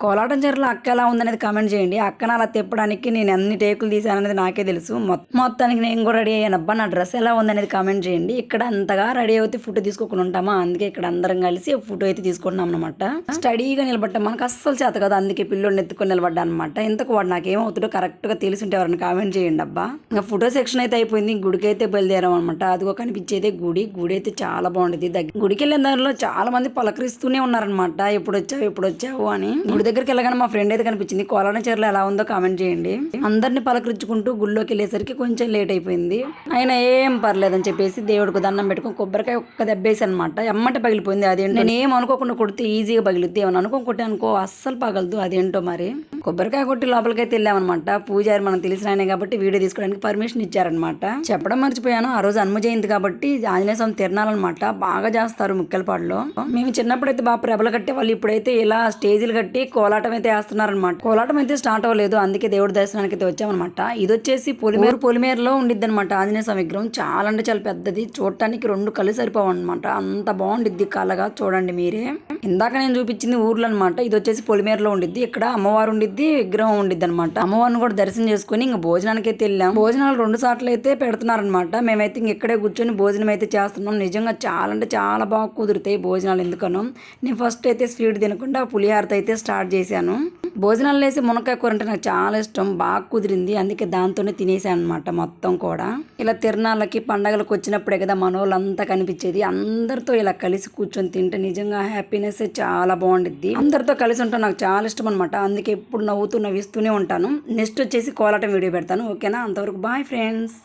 కోలాటం చీరలో అక్క ఎలా ఉందనేది కామెంట్ చేయండి. అక్కన అలా తిప్పడానికి నేను ఎన్ని టేకులు తీశాననేది నాకే తెలుసు. మొత్తానికి నేను కూడా రెడీ అయ్యాను. అబ్బా నా డ్రెస్ ఎలా ఉందనేది కామెంట్ చేయండి. ఇక్కడ అంతగా రెడీ అయితే ఫోటో తీసుకోకుండా ఉంటామా? అందుకే ఇక్కడ అందరం కలిసి ఫోటో అయితే తీసుకుంటున్నాం అనమాట స్టడీగా నిలబడ్డా మనకు అస్సలు చేత కదా. అందుకే పిల్లోడిని ఎత్తుకొని నిలబడ్డా అనమాట ఇంతకు వాడు నాకేమవుతుందో కరెక్ట్గా తెలిసి ఉంటే ఎవరైనా కామెంట్ చేయండి అబ్బా. ఇంకా ఫోటో సెక్షన్ అయితే అయిపోయింది. గుడికి అయితే బయలుదేరాం అనమాట అదిగో కనిపించేదే గుడి. గుడి అయితే చాలా బాగుండేది. దగ్గర గుడికి వెళ్ళిన దానిలో చాలా మంది పలకరిస్తూనే ఉన్నారనమాట ఎప్పుడు వచ్చావు ఎప్పుడు వచ్చావు అని. గుడి దగ్గరికి వెళ్ళగానే మా ఫ్రెండ్ అయితే కనిపించింది. కోలాడ చీరలో ఎలా ఉందో కామెంట్ చేయండి. అందరిని పలకరించుకుంటూ గుళ్ళోకి వెళ్ళేసరికి కొంచెం లేట్ అయిపోయింది. అయినా ఏం పర్లేదని చెప్పేసి దేవుడికి దండం పెట్టుకుని కొబ్బరికాయ ఒక్క దెబ్బేసి అనమాట ఎమ్మట పగిలిపోయింది. అదేంటో నేను ఏం అనుకోకుండా కొడితే ఈజీగా పగిలిద్ది. ఏమని అనుకోకుంటే అనుకో అస్సలు పగలదు. అదేంటో మరి? కొబ్బరికాయ కొట్టి లోపలికైతే వెళ్ళామన్నమాట. పూజారి మనం తెలిసిన ఆయనే కాబట్టి వీడియో తీసుకోవడానికి పర్మిషన్ ఇచ్చారనమాట చెప్పడం మర్చిపోయాను. ఆ రోజు హనుమ జయంతి కాబట్టి ఆంజనేయ స్వామి తిరణాలన్నమాట బాగా చేస్తారు ముక్కలపాడులో. మేము చిన్నప్పుడైతే బాగా ప్రభలు కట్టే వాళ్ళు ఇప్పుడైతే ఇలా స్టేజీలు కట్టి కోలాటం అయితే వేస్తున్నారనమాట కోలాటం అయితే స్టార్ట్ అవ్వలేదు. అందుకే దేవుడి దర్శనానికి అయితే వచ్చామన్నమాట. ఇది వచ్చేసి పొలిమేరు పొలిమేరులో ఉండిద్ది అనమాట ఆంజనేయ స్వామి విగ్రహం. చాలా అంటే చాలా పెద్దది. చూడటానికి రెండు కళ్ళు సరిపోవు అనమాట అంత బాగుండిద్ది కళ్ళగా. చూడండి మీరే. ఇందాక నేను చూపించింది ఊర్లో అనమాట ఇది వచ్చేసి పొలిమేరలో ఉండిద్ది. ఇక్కడ అమ్మవారు ఉండిద్ది విగ్రహం ఉండిద్ది అనమాట అమ్మవారిని కూడా దర్శనం చేసుకుని ఇంక భోజనానికి అయితే వెళ్ళాం. భోజనాలు రెండు సార్లు అయితే పెడుతున్నారనమాట. మేమైతే ఇంక ఇక్కడే కూర్చొని భోజనం అయితే చేస్తున్నాం. నిజంగా చాలా అంటే చాలా బాగా కుదురుతాయి భోజనాలు ఎందుకనో. నేను ఫస్ట్ అయితే స్వీట్ తినకుండా పులిహారతో అయితే స్టార్ట్ చేశాను. భోజనాలు వేసి మునక్కాయ కూర అంటే నాకు చాలా ఇష్టం బాగా కుదిరింది. అందుకే దాంతోనే తినేసాను అనమాట మొత్తం కూడా. ఇలా తిరణాలకి పండగలకు వచ్చినప్పుడే కదా మన వాళ్ళంతా కనిపించేది. అందరితో ఇలా కలిసి కూర్చొని తింటే నిజంగా హ్యాపీనెస్ చాలా బాగుండిద్ది. అందరితో కలిసి ఉంటాం నాకు చాలా ఇష్టం అనమాట అందుకే ఎప్పుడు నవ్వుతూ నవ్విస్తూనే ఉంటాను. నెక్స్ట్ వచ్చేసి కోలాటం వీడియో పెడతాను. ఓకేనా? అంతవరకు బాయ్ ఫ్రెండ్స్.